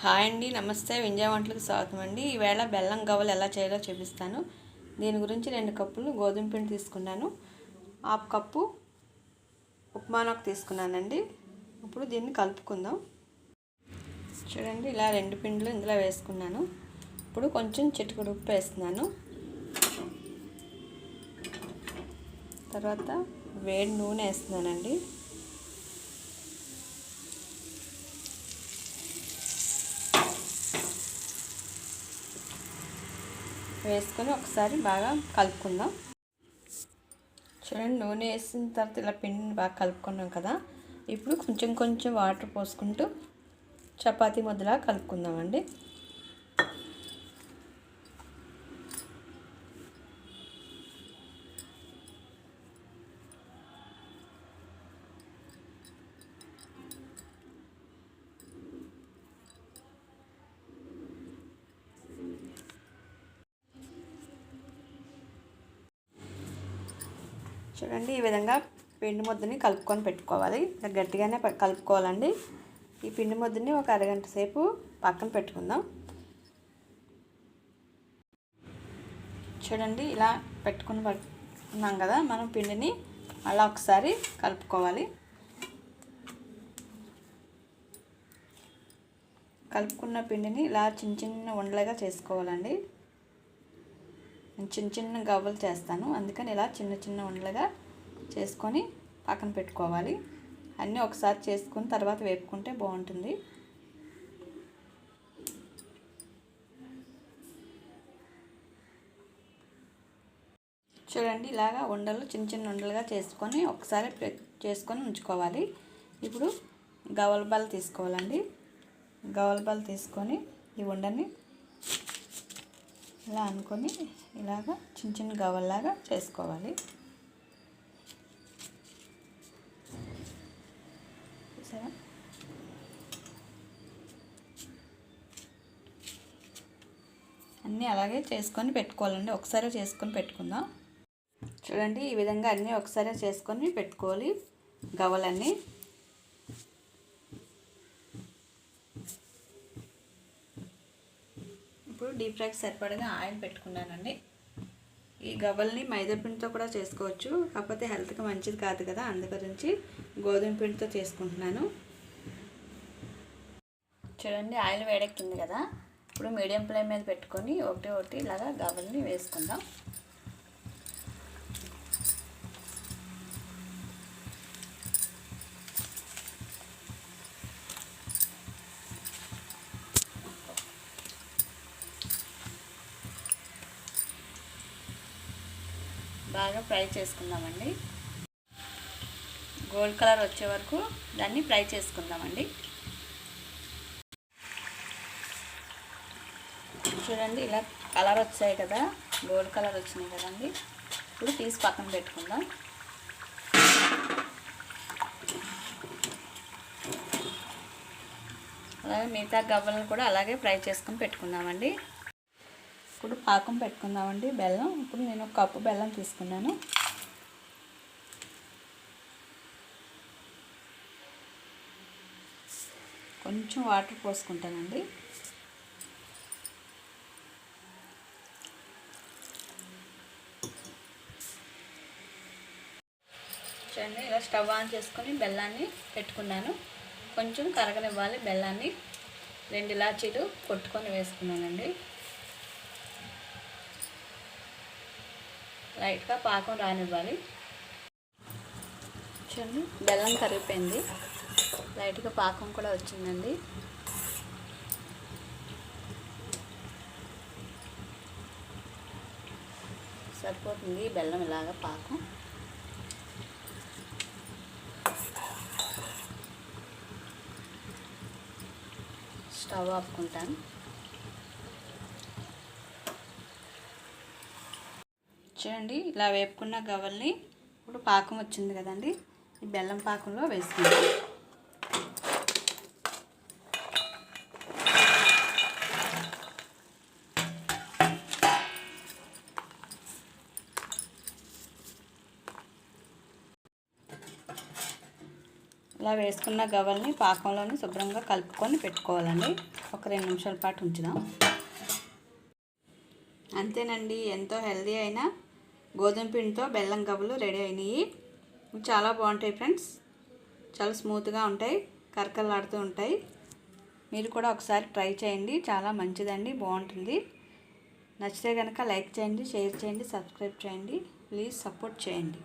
Hi అండి నమస్తే. వింజా వంటలకు స్వాగతం అండి. ఈవేళ బెల్లం గవ్వలు ఎలా చేయాలో చూపిస్తాను. దీని గురించి రెండు కప్పులు గోధుమ పిండి తీసుకున్నాను. హాఫ్ కప్పు ఉప్మానకు తీసుకున్నానండి. ఇప్పుడు దీన్ని కలుపుకుందాం. చూడండి ఇలా రెండు పిండిలు ఇందులో వేసుకున్నాను. ఇప్పుడు కొంచెం చిటికెడు ఉప్పు వేస్తున్నాను. తర్వాత వేడి నూనె వేస్తున్నానండి. వేసుకొని ఒకసారి బాగా కలుపుకుందాం. చూడండి నూనె వేసిన తర్వాత ఇలా పిండిని బాగా కలుపుకున్నాం కదా. ఇప్పుడు కొంచెం కొంచెం వాటర్ పోసుకుంటూ చపాతీ ముద్దలా కలుపుకుందామండి. చూడండి ఈ విధంగా పిండి ముద్దని కలుపుకొని పెట్టుకోవాలి. గట్టిగానే కలుపుకోవాలండి. ఈ పిండి ముద్దని ఒక అరగంట సేపు పక్కన పెట్టుకుందాం. చూడండి ఇలా పెట్టుకుని ఉన్నాం కదా మనం పిండిని అలా ఒకసారి కలుపుకోవాలి. కలుపుకున్న పిండిని ఇలా చిన్న చిన్న ఉండలుగా చేసుకోవాలండి. నేను చిన్న చిన్న గవ్వలు చేస్తాను. అందుకని ఇలా చిన్న చిన్న ఉండలుగా చేసుకొని పక్కన పెట్టుకోవాలి. అన్నీ ఒకసారి చేసుకుని తర్వాత వేపుకుంటే బాగుంటుంది. చూడండి ఇలాగా ఉండలు చిన్న చిన్న ఉండలుగా చేసుకొని ఒకసారి చేసుకొని ఉంచుకోవాలి. ఇప్పుడు గవల బల్ల తీసుకోవాలండి. గవల బల్ల తీసుకొని ఈ ఉండని ఇలా అనుకొని ఇలాగ చిన్న చిన్న గవల్లాగా చేసుకోవాలి. సరే అన్నీ అలాగే చేసుకొని పెట్టుకోవాలండి. ఒకసారి చేసుకొని పెట్టుకుందాం. చూడండి ఈ విధంగా అన్నీ ఒకసారి చేసుకొని పెట్టుకోవాలి గవలన్నీ ఇప్పుడు డీప్ ఫ్రైకి సరిపడగా ఆయిల్ పెట్టుకున్నానండి. ఈ గవ్వల్ని మైదా పిండితో కూడా చేసుకోవచ్చు. కాకపోతే హెల్త్కి మంచిది కాదు కదా అందుగురించి గోధుమ పిండితో చేసుకుంటున్నాను. చూడండి ఆయిల్ వేడెక్కింది కదా. ఇప్పుడు మీడియం ఫ్లేమ్ మీద పెట్టుకొని ఒకటి ఒకటి ఇలాగా గవ్వల్ని వేసుకుందాం. బాగా ఫ్రై చేసుకుందామండి. గోల్డ్ కలర్ వచ్చే వరకు దాన్ని ఫ్రై చేసుకుందామండి. చూడండి ఇలా కలర్ వచ్చాయి కదా గోల్డ్ కలర్ వచ్చినాయి కదండి. ఇప్పుడు తీసి పక్కన పెట్టుకుందాం. అలాగే మిగతా గవ్వలను కూడా అలాగే ఫ్రై చేసుకుని పెట్టుకుందామండి. ఇప్పుడు పాకం పెట్టుకుందామండి. బెల్లం. ఇప్పుడు నేను ఒక కప్పు బెల్లం తీసుకున్నాను. కొంచెం వాటర్ పోసుకుంటానండి. చూడండి ఇలా స్టవ్ ఆన్ చేసుకొని బెల్లాన్ని పెట్టుకున్నాను. కొంచెం కరగనివ్వాలి బెల్లాన్ని. రెండు ఇలాచీలు కొట్టుకొని వేసుకున్నానండి. లైట్గా పాకం రానివ్వాలి. చూడండి బెల్లం కరిగిపోయింది. లైట్గా పాకం కూడా వచ్చిందండి. సరిపోతుంది బెల్లం ఇలాగ పాకం. స్టవ్ ఆపుకుంటాను. చూడండి ఇలా వేపుకున్న గవ్వల్ని ఇప్పుడు పాకం వచ్చింది కదండి. ఈ బెల్లం పాకంలో వేసుకుందాం. ఇలా వేసుకున్న గవ్వల్ని పాకంలోని శుభ్రంగా కలుపుకొని పెట్టుకోవాలండి. ఒక రెండు నిమిషాల పాటు ఉంచుదాం. అంతేనండి. ఎంతో హెల్దీ అయినా గోధుమ పిండితో బెల్లం గవ్వలు రెడీ అయినాయి. చాలా బాగుంటాయి ఫ్రెండ్స్. చాలా స్మూత్గా ఉంటాయి కరకరలాడుతూ ఉంటాయి. మీరు కూడా ఒకసారి ట్రై చేయండి. చాలా మంచిదండి బాగుంటుంది. నచ్చితే కనుక లైక్ చేయండి షేర్ చేయండి సబ్స్క్రైబ్ చేయండి. ప్లీజ్ సపోర్ట్ చేయండి.